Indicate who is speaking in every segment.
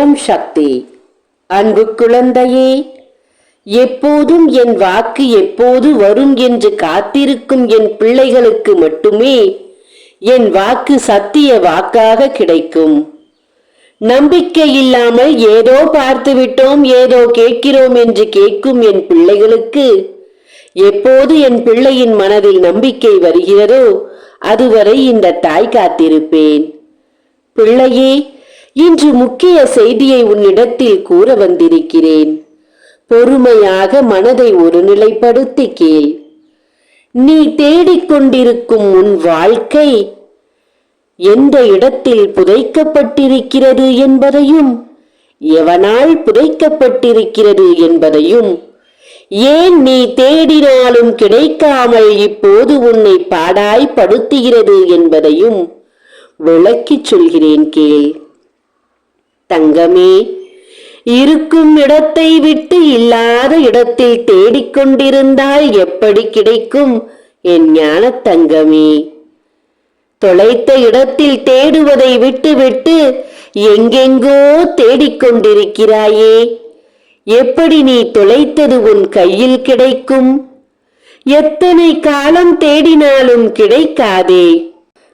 Speaker 1: ஓம் சக்தி. அன்பு குழந்தையே எப்போதும் என் வாக்கு எப்போது வரும் என்று காத்திருக்கும் என் பிள்ளைகளுக்கு மட்டுமே என் வாக்கு சத்திய வாக்காக கிடைக்கும். நம்பிக்கை இல்லாமல் ஏதோ பார்த்து விட்டோம் ஏதோ கேட்கிறோம் என்று கேட்கும் என் பிள்ளைகளுக்கு எப்போது என் பிள்ளையின் மனதில் நம்பிக்கை வருகிறதோ அதுவரை இந்த தாய் காத்திருப்பேன். பிள்ளையே இன்று முக்கிய செய்தியை உன்னிடத்தில் கூற வந்திருக்கிறேன். பொறுமையாக மனதை ஒருநிலைப்படுத்தி கேள் நீ தேடிக்கொண்டிருக்கும் உன் வாழ்க்கை எந்த இடத்தில் புதைக்கப்பட்டிருக்கிறது என்பதையும் எவனால் புதைக்கப்பட்டிருக்கிறது என்பதையும் ஏன் நீ தேடினாலும் கிடைக்காமல் இப்போது உன்னை பாடாய்படுத்துகிறது என்பதையும் விளக்கிச் சொல்கிறேன் கேள். தங்கமே இருக்கும் இடத்தை விட்டு இல்லாத இடத்தில் தேடிக்கொண்டிருந்தால் எப்படி கிடைக்கும் என் ஞான தங்கமே? தொலைத்த இடத்தில் தேடுவதை விட்டுவிட்டு எங்கெங்கோ தேடிக்கொண்டிருக்கிறாயே எப்படி நீ தொலைத்தது உன் கையில் கிடைக்கும்? எத்தனை காலம் தேடினாலும் கிடைக்காதே.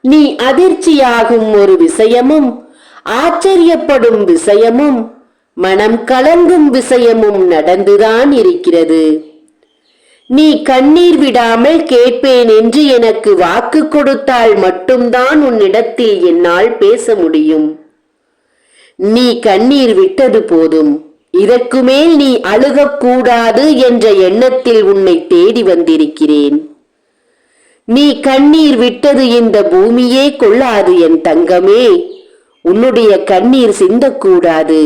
Speaker 1: நீ அதிர்ச்சியாகும் ஒரு விஷயமும் ஆச்சரியப்படும் விஷயமும் மனம் கலங்கும் விஷயமும் நடந்துதான் இருக்கிறது. நீ கண்ணீர் விடாமல் கேட்பேன் என்று எனக்கு வாக்கு கொடுத்தால் மட்டும்தான் உன்னிடத்தில் என்னால் பேச முடியும். நீ கண்ணீர் விட்டது போதும். இதற்கு மேல் நீ அழுகக்கூடாது என்ற எண்ணத்தில் உன்னை தேடி வந்திருக்கிறேன். நீ கண்ணீர் விட்டது இந்த பூமியே கொள்ளாது என் தங்கமே. உன்னுடைய கண்ணீர் சிந்தக்கூடாது.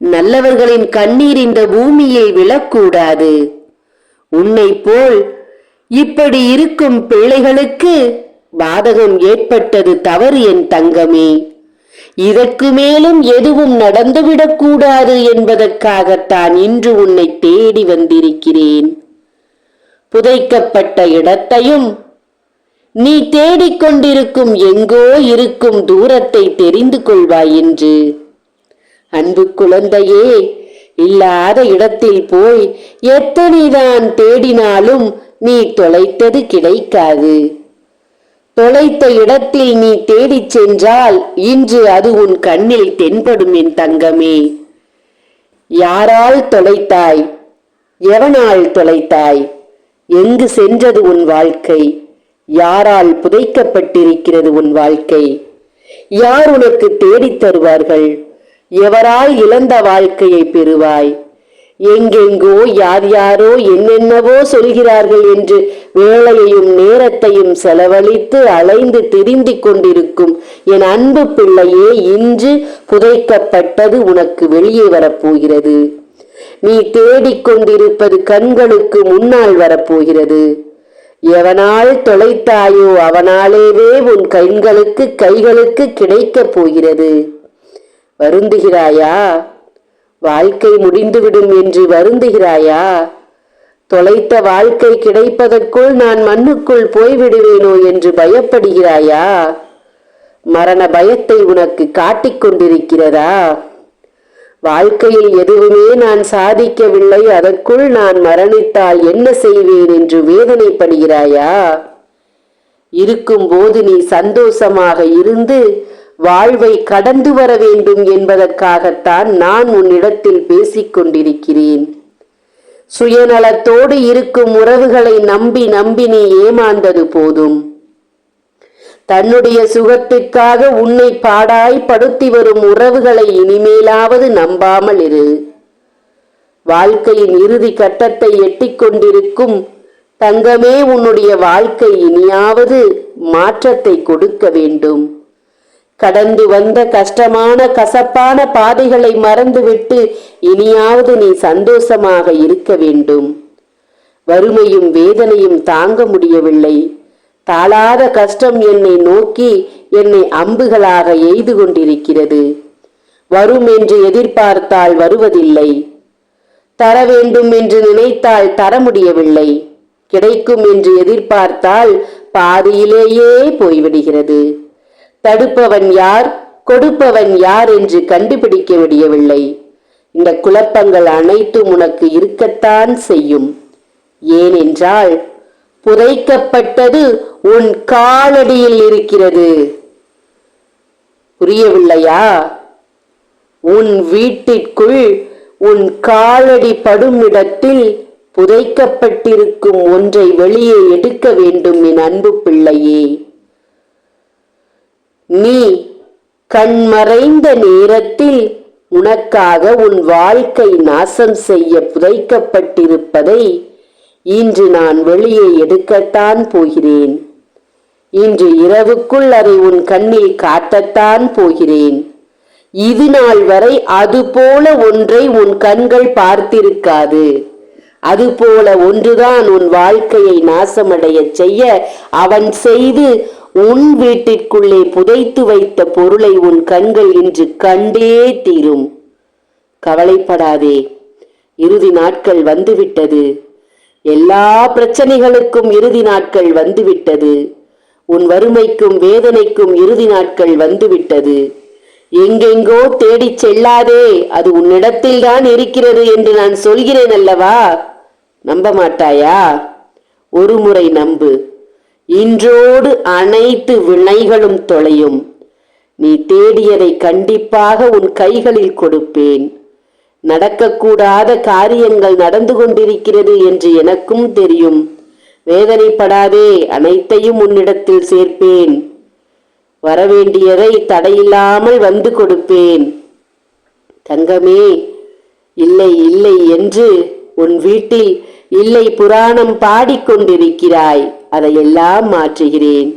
Speaker 1: நல்லவர்களின் கண்ணீர் இந்த பூமியை விழக்கூடாது. உன்னை போல் இப்படி இருக்கும் பிள்ளைகளுக்கு பாதகம் ஏற்பட்டது தவறு என் தங்கமே. இதற்கு மேலும் எதுவும் நடந்துவிடக்கூடாது என்பதற்காகத்தான் இன்று உன்னை தேடி வந்திருக்கிறேன். புதைக்கப்பட்ட இடத்தையும் நீ தேடிக்கொண்டிருக்கும் எங்கோ இருக்கும் தூரத்தை தெரிந்து கொள்வாய் என்று. அன்பு குழந்தையே இல்லாத இடத்தில் போய் எத்தனைதான் தேடினாலும் நீ தொலைத்தது கிடைக்காது. தொலைத்த இடத்தில் நீ தேடிச் சென்றால் இன்று அது உன் கண்ணில் தென்படும் என் தங்கமே. யாரால் தொலைத்தாய்? எவனால் தொலைத்தாய்? எங்கு சென்றது உன் வாழ்க்கை? யாரால் புதைக்கப்பட்டிருக்கிறது உன் வாழ்க்கை? யார் உனக்கு தேடித் தருவார்கள்? எவரால் இழந்த வாழ்க்கையை பெறுவாய்? எங்கெங்கோ யார் யாரோ என்னென்னவோ சொல்கிறார்கள் என்று வேலையையும் நேரத்தையும் செலவழித்து அலைந்து திரிந்திக் கொண்டிருக்கும் என் அன்பு பிள்ளையே இன்று புதைக்கப்பட்டது உனக்கு வெளியே வரப்போகிறது. நீ தேடிக்கொண்டிருப்பது கண்களுக்கு முன்னால் வரப்போகிறது. எவனால் தொலைத்தாயோ அவனாலேவே உன் கண்களுக்கு கைகளுக்கு கிடைக்கப் போகிறது. வருந்துகிறாயா? வாழ்க்கை முடிந்துவிடும் என்று வருந்துகிறாயா? தொலைத்த வாழ்க்கை கிடைப்பதற்குள் நான் மண்ணுக்குள் போய்விடுவேனோ என்று பயப்படுகிறாயா? மரண பயத்தை உனக்கு காட்டிக் கொண்டிருக்கிறதா? வாழ்க்கையில் எதுவுமே நான் சாதிக்கவில்லை அதற்குள் நான் மரணித்தால் என்ன செய்வேன் என்று வேதனைப்படுகிறாயா? இருக்கும்போது நீ சந்தோஷமாக இருந்து வாழ்வை கடந்து வர வேண்டும் என்பதற்காகத்தான் நான் உன்னிடத்தில் பேசிக் கொண்டிருக்கிறேன். சுயநலத்தோடு இருக்கும் உறவுகளை நம்பி நம்பி நீ ஏமாந்தது போதும். தன்னுடைய சுகத்திற்காக உன்னை பாடாய் படுத்தி வரும் உறவுகளை இனிமேலாவது நம்பாமல் இரு. வாழ்க்கையின் இறுதி கட்டத்தை எட்டிக் கொண்டிருக்கும் தங்கமே உன்னுடைய வாழ்க்கை இனியாவது மாற்றத்தை கொடுக்க வேண்டும். கடந்து வந்த கஷ்டமான கசப்பான பாதைகளை மறந்துவிட்டு இனியாவது நீ சந்தோஷமாக இருக்க வேண்டும். வறுமையும் வேதனையும் தாங்க முடியவில்லை. தாளாத கஷ்டம் என்னை நோக்கி என்னை அம்புகளாக எய்து கொண்டிருக்கிறது. வரும் என்று எதிர்பார்த்தால் வருவதில்லை. தர வேண்டும் என்று நினைத்தால் தர முடியவில்லை. கிடைக்கும் என்று எதிர்பார்த்தால் பாதியிலேயே போய்விடுகிறது. தடுப்பவன் யார் கொடுப்பவன் யார் என்று கண்டுபிடிக்க முடியவில்லை. இந்த குழப்பங்கள் அனைத்தும் உனக்கு இருக்கத்தான் செய்யும். ஏனென்றால் புதைக்கப்பட்டது உன் காலடியில் இருக்கிறது. புரியவில்லையா? உன் வீட்டிற்குள் உன் காலடி படும் இடத்தில் புதைக்கப்பட்டிருக்கும் ஒன்றை வெளியே எடுக்க வேண்டும் என் அன்பு பிள்ளையே. நீ கண்மறைந்த நேரத்தில் உனக்காக உன் வாழ்க்கை நாசம் செய்ய புதைக்கப்பட்டிருப்பதை இன்று நான் வெளியே எடுக்கத்தான் போகிறேன். இன்று இரவுக்குள் அதை உன் கண்ணில் காட்டத்தான் போகிறேன். இது நாள் வரை அதுபோல ஒன்றை உன் கண்கள் பார்த்திருக்காது. அதுபோல ஒன்றுதான் உன் வாழ்க்கையை நாசமடையச் செய்ய அவன் செய்து உன் வீட்டிற்குள்ளே புதைத்து வைத்த பொருளை உன் கண்கள் இன்று கண்டே தீரும். கவலைப்படாதே. இறுதி நாட்கள் வந்துவிட்டது. எல்லா பிரச்சனைகளுக்கும் இறுதி நாட்கள் வந்துவிட்டது. உன் வறுமைக்கும் வேதனைக்கும் இறுதி நாட்கள் வந்துவிட்டது. எங்கெங்கோ தேடிச் செல்லாதே அது உன்னிடத்தில் தான் இருக்கிறது என்று நான் சொல்கிறேன் அல்லவா? நம்ப மாட்டாயா? ஒரு முறை நம்பு. இன்றோடு அனைத்து வினைகளும் தொலையும். நீ தேடியதை கண்டிப்பாக உன் கைகளில் கொடுப்பேன். நடக்கக்கூடாத காரியங்கள் நடந்து கொண்டிருக்கிறது என்று எனக்கும் தெரியும். வேதனைப்படாதே அனைத்தையும் உன்னிடத்தில் சேர்ப்பேன். வரவேண்டியதை தடையில்லாமல் வந்து கொடுப்பேன். தங்கமே இல்லை இல்லை என்று உன் வீட்டில் இல்லை புராணம் பாடிக்கொண்டிருக்கிறாய் அதையெல்லாம் மாற்றுகிறேன்.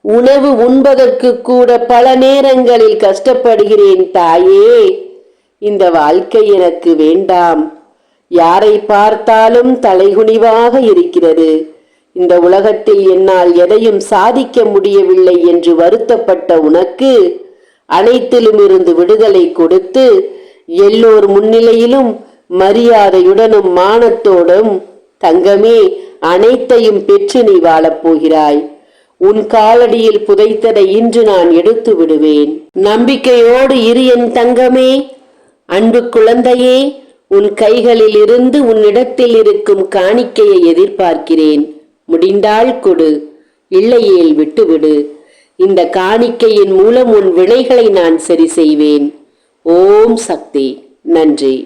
Speaker 1: உணவு உண்பதற்கு கூட பல நேரங்களில் கஷ்டப்படுகிறேன் தாயே. இந்த வாழ்க்கை எனக்கு வேண்டாம். யாரை பார்த்தாலும் தலைகுனிவாக இருக்கிறது. இந்த உலகத்தில் என்னால் எதையும் சாதிக்க முடியவில்லை என்று வருத்தப்பட்ட உனக்கு அனைத்திலும் இருந்து விடுதலை கொடுத்து எல்லோர் முன்னிலையிலும் மரியாதையுடனும் மானத்தோடும் தங்கமே அனைத்தையும் பெற்று நீ வாழப் போகிறாய். உன் காலடியில் புதைத்ததை இன்று நான் எடுத்து விடுவேன். நம்பிக்கையோடு இரு என் தங்கமே. அன்பு குழந்தையே உன் கைகளில் இருந்து உன்னிடத்தில் இருக்கும் காணிக்கையை எதிர்பார்க்கிறேன். முடிந்தால் கொடு. இல்லையேல் விட்டுவிடு. இந்த காணிக்கையின் மூலம் உன் வினைகளை நான் சரி செய்வேன். ஓம் சக்தி. நன்றி.